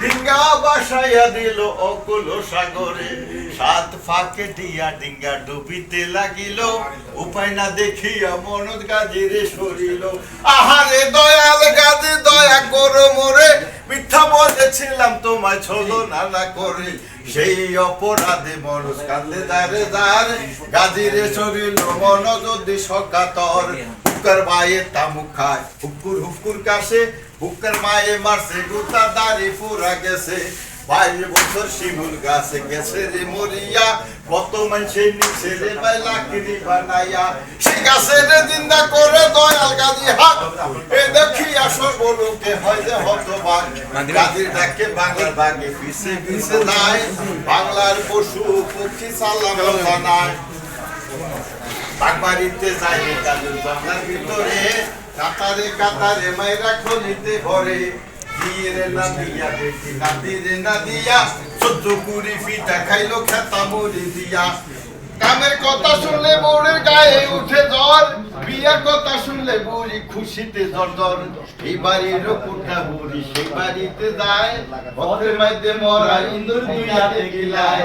ডিঙ্গা বাসাইয়া দিল অকুল সাগরে। সাত ফাঁকে দিয়া ডিঙ্গা ডুবিতে লাগিল। উপায় না দেখিয়া মনদ গাজিরে সরিল। আহারে দয়াল গাজি, দয়া করো মোরে। মিথ্যা বলেছিলাম তোমায় ছলো নানা করে। সেই অপরাধে মনস কান্দে দারে দার গাজিরে সরিল মন যদি সকাতর। হুক্কার মায়ে তামুক খায়। হুকুর হুকুর কাশে, হুক্কার মায়ে মারছে গুতা দাড়ি পুরা গেছে। বছর শিমুল গাছে গেছে রে মরিয়া, কত নিচে রে পাই লাকড়ি বানাইয়া। সে গাছে রে দিন্দা করে দয়াল হাত। এ দেখি বলুকে হয় যে ডাকে বাংলার পিছে পিছে নাই বাংলার পশু পক্ষী সালাম জানায় বাগবাড়িতে যাই ভিতরে কাতারে কাতারে মাইরা খলিতে ভরে। খুশিতে এই বাড়িতে মরা ইন্দুর দুইয়াতে গিলায়।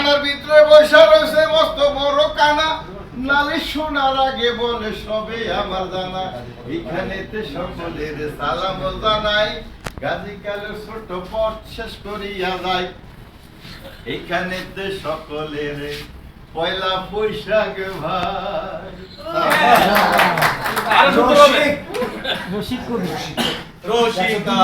থানার ভিতরে বৈশা রয়েছে মস্ত বড় কানা। নালিশ শোনার আগে বলে সবে আমার জানা এখানেতে সকলের সালাম জানাই। গাজী কালের ছোট পথ শেষ করিয়া যায় সকলের পয়লা বৈশাখ ভাই। রসিক রসিক রসিকা